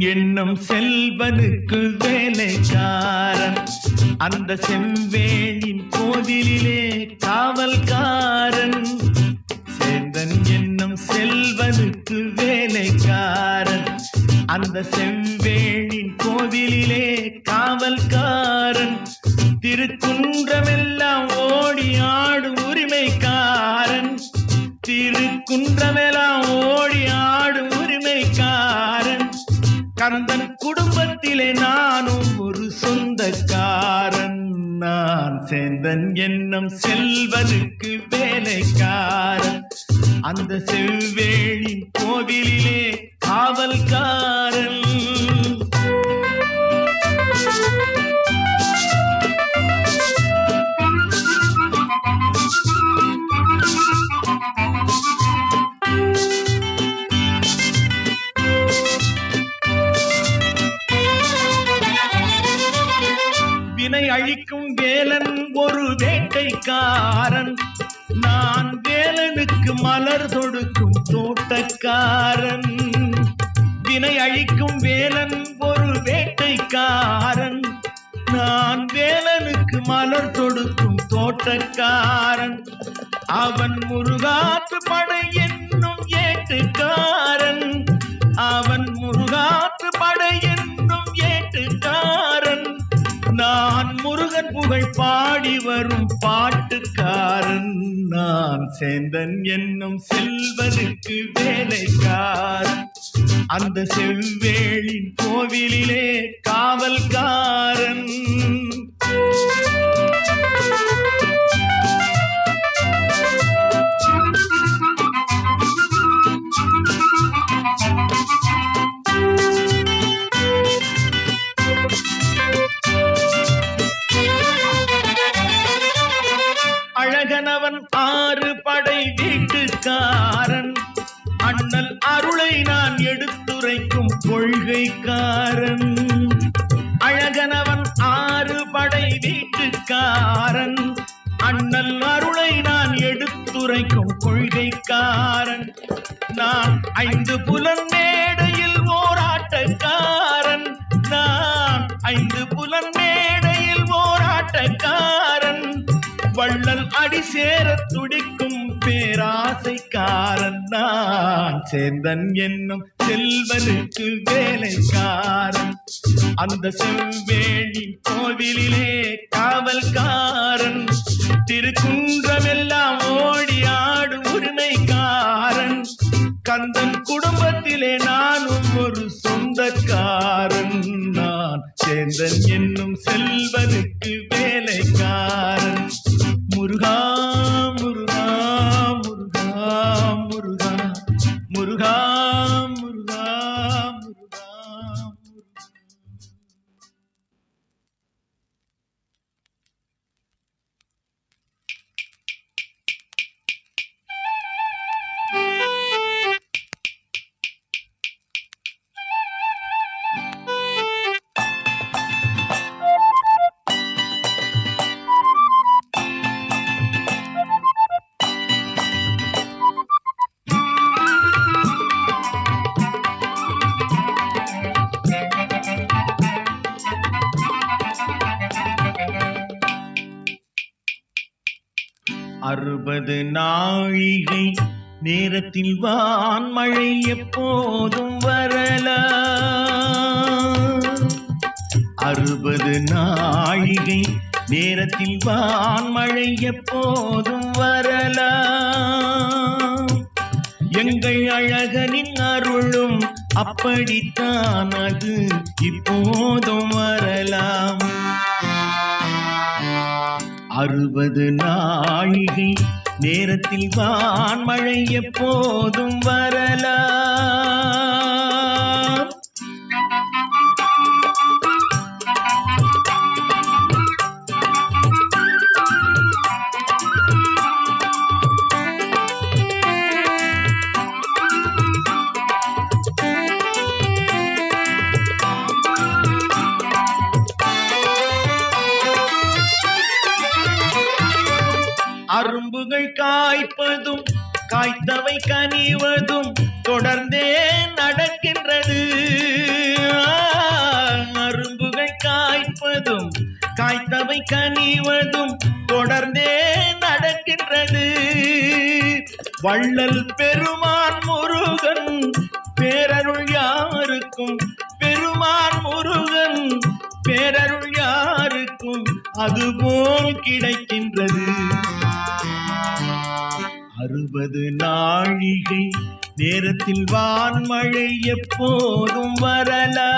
என்னும் செல்வனுக்கு வேலைக்காரன். அந்த செவ்வேளின் கோதிலே காவல்காரன். சேந்தன் என்னும் செல்வனுக்கு வேலைக்காரன். அந்த செவ்வேளின் கோவிலிலே காவல்காரன். திருக்குன்றமெல்லாம் ஓடி ஆடும் உரிமைக்காரன். திருக்குன்றமெல்லாம் குடும்பத்திலே நானும் ஒரு சொந்தக்காரன். நான் சேந்தன் என்னும் செல்வனுக்கு வேலைக்காரன். அந்த செவ்வேளி கோவிலிலே காவல்காரன். வேட்டைக்காரன் நான் வேலனுக்கு மலர் தொடுக்கும் தோட்டக்காரன். வினை அழிக்கும் வேலன் ஒரு வேட்டைக்காரன். நான் வேலனுக்கு மலர் தொடுக்கும் தோட்டக்காரன். அவன் முருகா நான் புகழ் பாடி வரும் பாட்டுக்காரன். நான் சேந்தன் என்னும் செல்வனுக்கு வேலைக்காரன் அந்த செவ்வேளின் கோவிலிலே காவல்காரன். ஆறு படை வீட்டுக்காரன். அண்ணல் அருளை நான் எடுத்துரைக்கும் கொள்கைக்காரன். அழகனவன் ஆறு படை வீட்டுக்காரன். அண்ணல் அருளை நான் எடுத்துரைக்கும் கொள்கைக்காரன். நான் ஐந்து புலன் மேடையில் ஓராட்டக்காரன் நான் ஐந்து புலன் மேடையில் ஓராட்டக்காரன் வள்ளல் அடி சேர துடிக்கும் பேராசைக்காரன் நான். சேந்தன் என்னும் செல்வனுக்கு வேலைக்காரன். அந்த செவ்வேணி கோவிலிலே காவல்காரன். திருக்குன்றமெல்லாம் ஓடி ஆடும் உரிமைக்காரன். கந்தன் குடும்பத்திலே நானும் ஒரு சொந்தக்காரன். நான் சேந்தன் என்னும் செல்வனுக்கு அறுபது நாழிகை நேரத்தில் வான்மழை எப்போதும் வரல அறுபது நாழிகை நேரத்தில் வான்மழை எப்போதும் வரலாம். எங்கள் அழகனின் அருளும் அப்படித்தான் அது இப்போதும் வரலாம். அறுபது நாழிகை நேரத்தில் வான்மழை எப்போதும் வரலாம் கனவுகள் காய்ப்பதும் காய்த்தவை கனிவதும் தொடர்ந்தே நடக்கின்றது. அரும்புகள் காய்ப்பதும் காய்த்தவை கனிவதும் தொடர்ந்தே நடக்கின்றது. வள்ளல் பெருமான் முருகன் பேரருள் யாருக்கும் பெருமான் முருகன் பேரருள் யாருக்கும் அதுபோல் கிடைக்கின்றது. அறுபது நாழிகை நேரத்தில் வான்மழை எப்போதும் வரலாம்.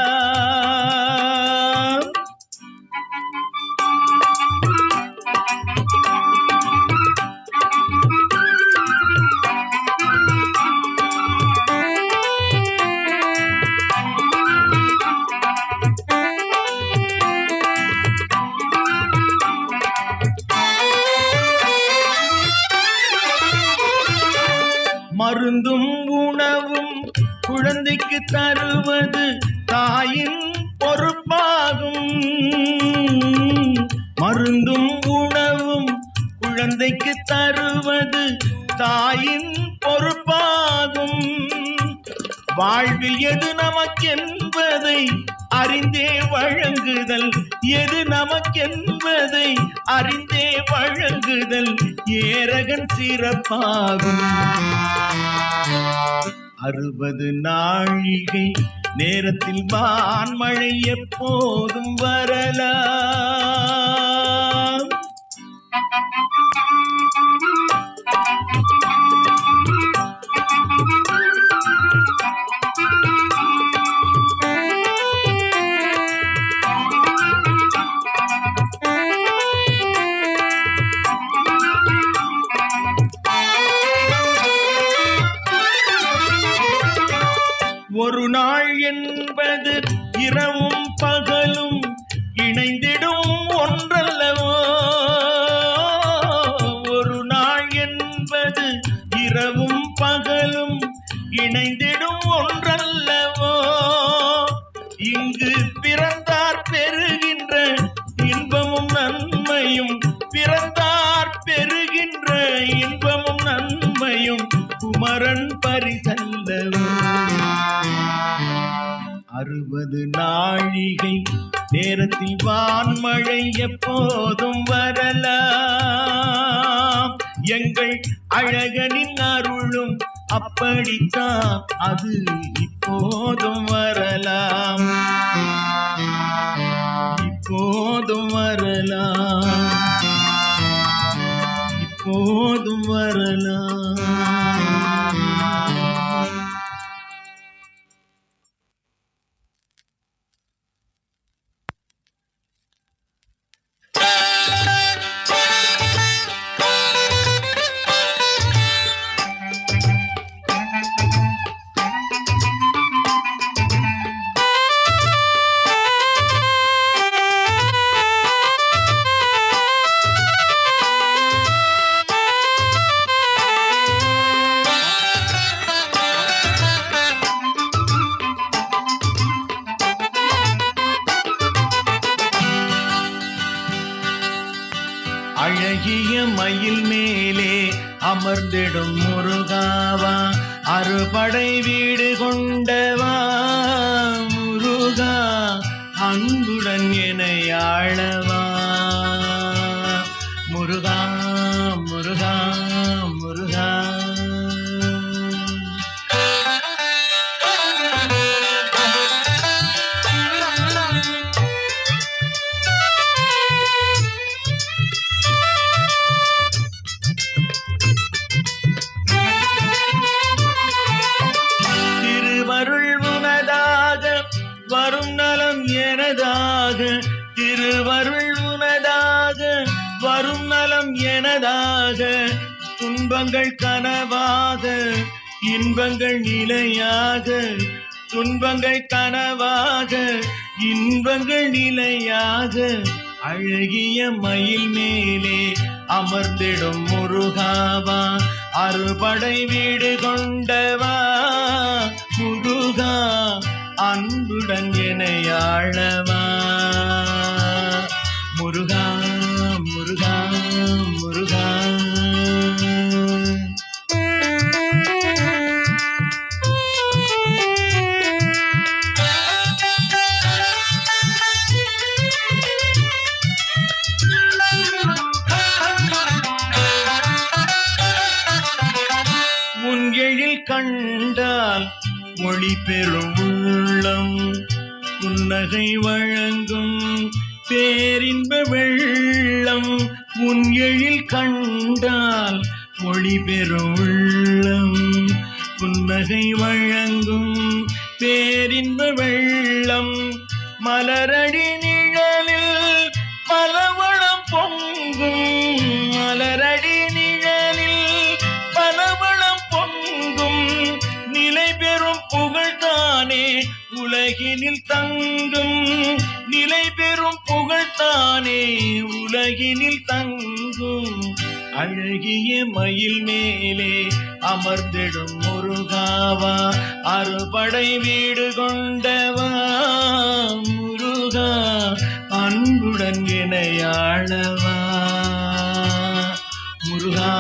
வாழ்வில் எது நமக்கென்பதை அறிந்தே வழங்குதல். எது நமக்கென்பதை அறிந்தே வழங்குதல். ஏரகன் சிறப்பாகும். அறுபது நாழிகை நேரத்தில் வான்மழை எப்போதும் வரலாம். என்பது இரவும் வான்மழை எப்போதும் வரலாம். எங்கள் அழகனின் அருளும் அப்படித்தான் அது இப்போதும் வரலாம். இப்போதும் வரலாம். இப்போதும் வரலாம். Yeah. துன்பங்கள் கனவாக இன்பங்கள் நிலையாக துன்பங்கள் கனவாக இன்பங்கள் நிலையாக அழகிய மயில் மேலே அமர்ந்திடும் முருகாவா அறுபடை வீடு கொண்டவா முருகா அன்புடன் எனையாழவா ஆழவா முருகா ஒளி பெறும் உள்ளம் புன்னகை வழங்கும் பேரின்ப வெள்ளம் உன் எழில் கண்டால் ஒளி பெறும் உள்ளம் புன்னகை வழங்கும் பேரின்ப வெள்ளம் மலரடி உலகினில் தங்கும் நிலை பெறும் புகழ்தானே உலகினில் தங்கும். அழகிய மயில் மேலே அமர்ந்திடும் முருகாவா அறுபடை வீடு கொண்டவா முருகா அன்புடன் இணையாளவா முருகா.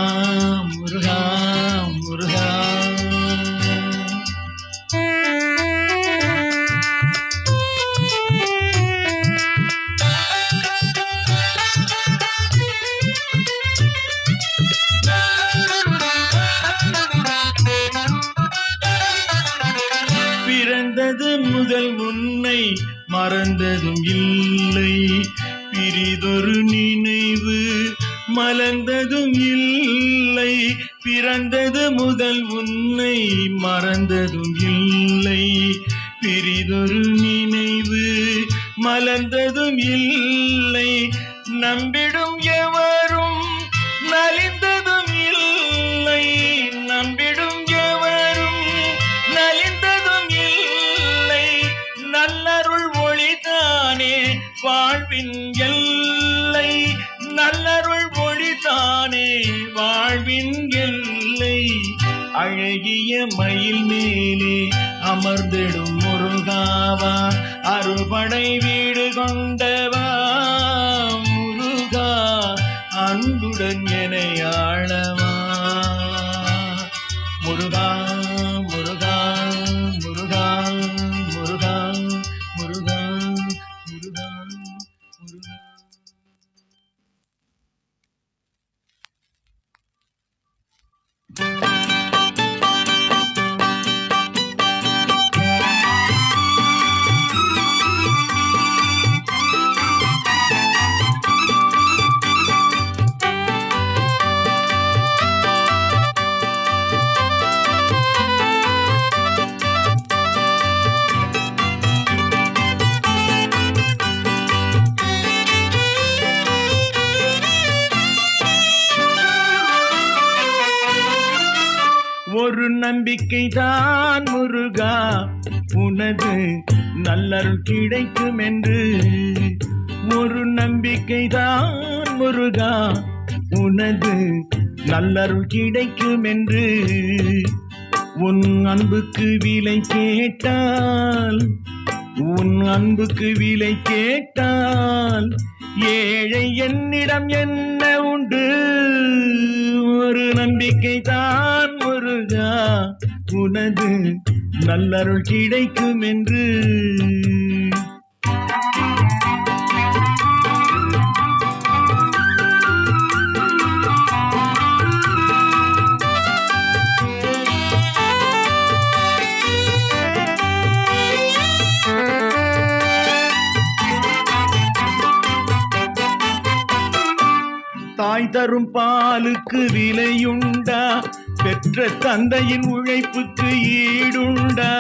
இதொரு நினைவு மலர்ந்ததும் இல்லை. பிறந்தது முதல் உன்னை மறந்ததும் இல்லை. பிரிதொரு நினைவு மலர்ந்ததும் இல்லை. நம்பிடும் அழகிய மயில் மேலே அமர்ந்திடும் முருகாவா? அறுபடை வீடு கொண்டவா? முருகா அன்புடன் எனையாளவா ஆளவா? முருகா ஒரு நம்பிக்கை தான் முருகா. உனது நல்லருள் கிடைக்கும் என்று ஒரு நம்பிக்கை தான் முருகா. உனது நல்லருள் கிடைக்கும் என்று உன் அன்புக்கு விலை கேட்டால் உன் அன்புக்கு விலை கேட்டால் ஏழை என்னிடம் என்ன உண்டு? ஒரு நம்பிக்கை தான் முருகா உனது நல்லருள் கிடைக்கும் என்று. தாய் தரும் பாலுக்கு விலையுண்டா? பெற்ற தந்தையின் உழைப்புக்கு ஈடுண்டா?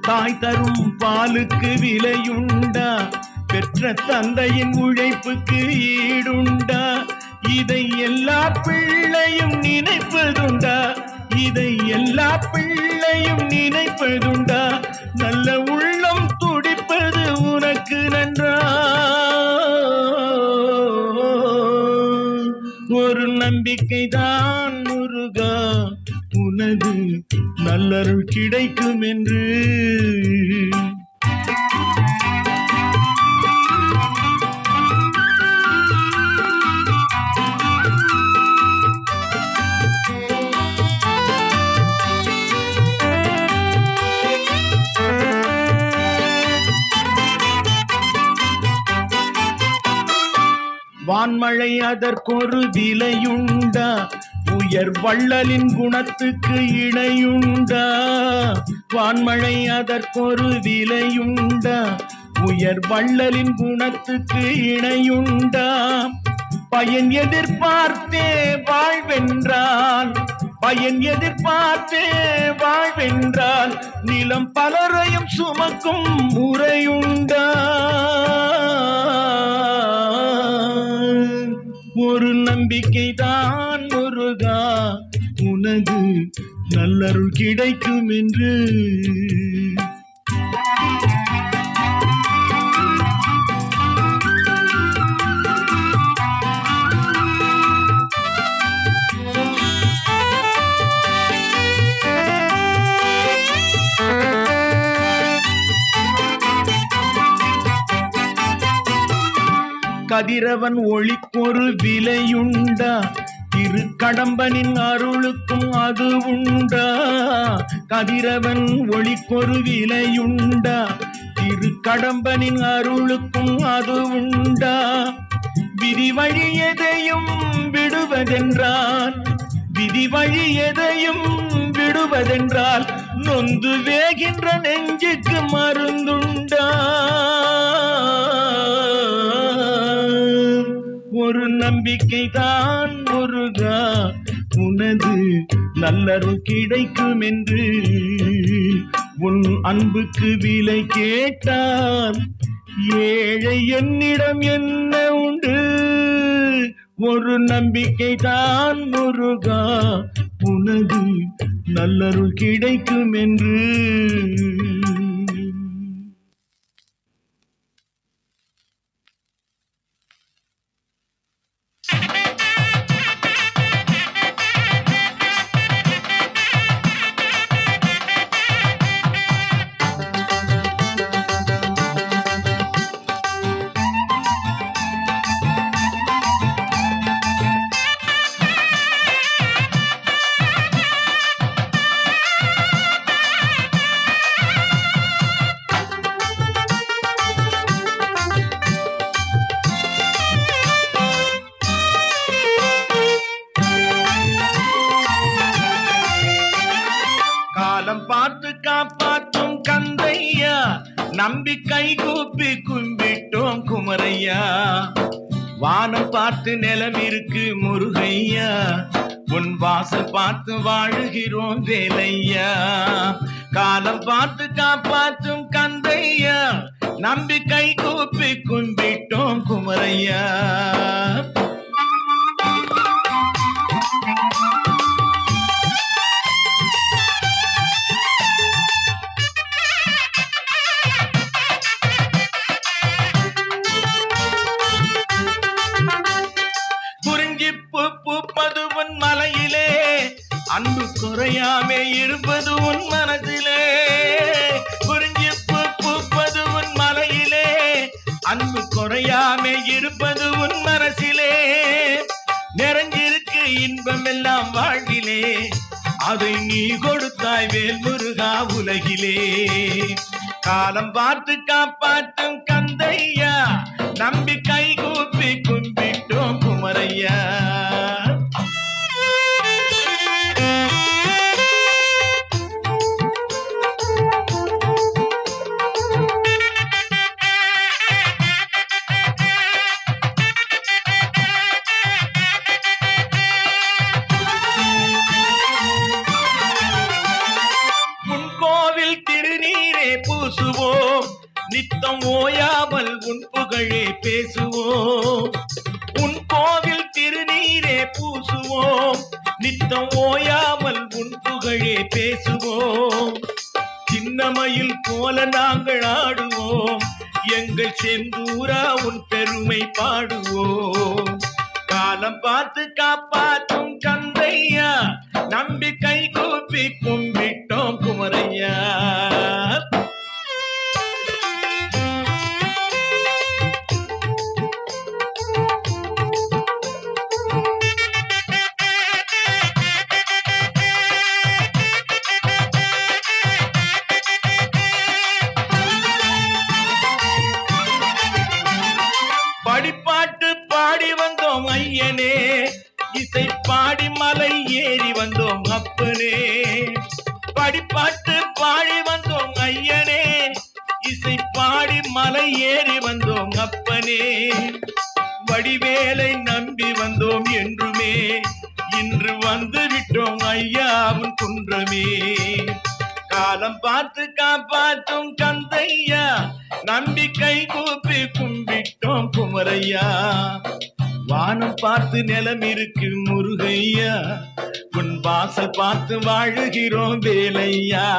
தாய் தரும் பாலுக்கு விலையுண்டா? பெற்ற தந்தையின் உழைப்புக்கு ஈடுண்டா? இதை எல்லா பிள்ளையும் நினைப்பதுண்டா? இதை எல்லா பிள்ளையும் நினைப்பதுண்டா? நல்ல உள்ளம் துடிப்பது உனக்கு நன்றா? ஒரு நம்பிக்கை தான் முருகா. உனது நல்லருள் கிடைக்கும் என்று. வான்மழை அதற்கொரு விலையுண்டா? உயர் வள்ளலின் குணத்துக்கு இணையுண்டா? வான்மழை அதற்கொரு விலையுண்டா? உயர் வள்ளலின் குணத்துக்கு இணையுண்டா? பயன் எதிர்பார்த்தே வாழ்வென்றால் பயன் எதிர்பார்த்தே வாழ்வென்றால் நிலம் பலரையும் சுமக்கும் முறையுண்டா? ஒரு நம்பிக்கை தான் முருகா. உனது நல்லருள் கிடைக்கும் என்று. கதிரவன் ஒளிக்கொரு விலையுண்டா? திரு கடம்பனின் அருளுக்கும் அது உண்டா? கதிரவன் ஒளிக்கொரு விலையுண்டா? திரு கடம்பனின் அருளுக்கும் அது உண்டா? விதி வழி எதையும் விடுவதென்றான் விதி வழி எதையும் விடுவதென்றால் நொந்து வேகின்ற நெஞ்சுக்கு மருந்துண்டா? ஒரு நம்பிக்கை தான் முருகா. உனது நல்லருள் கிடைக்கும் என்று உன் அன்புக்கு விலை கேட்டால் ஏழை என்னிடம் என்ன உண்டு? ஒரு நம்பிக்கை தான் முருகா. உனது நல்லருள் கிடைக்கும் என்று நம்பி கை கூப்பி கும்பிட்டோம் குமரையா. வானம் பார்த்து நிலம் இருக்கு முருகையா. உன் வாசல் பார்த்து வாழுகிறோம் வேலையா. காலம் பார்த்து காப்பாற்றும் கந்தையா. நம்பி கை கூப்பி கும்பிட்டோம் குமரையா. அன்பு குறையாமே இருப்பது உன் மனதிலே. குறிஞ்சி பூப்பது உன் மலையிலே. அன்பு குறையாமே இருப்பது உன் மனசிலே. நிறைஞ்சிருக்கு இன்பம் எல்லாம் வாழ்விலே. அதை நீ கொடுத்தாய் வேல் முருகா உலகிலே. காலம் பார்த்து காப்பாற்றும் காலம் பார்த்து காப்பாற்றும் பாடி மலை ஏறி வந்தோம் அப்பனே. வடிவேலை நம்பி வந்தோம் என்றுமே. இன்று வந்து விட்டோம் ஐயாவும் குன்றமே. காலம் பார்த்து காப்பாற்றும் கந்தையா நம்பிக்கை கூப்பி கும்பிட்டோம் குமரையா. வானம் பார்த்து நிலம் இருக்கு முருகையா. உன் வாசல் பார்த்து வாழுகிறோம் வேலையா.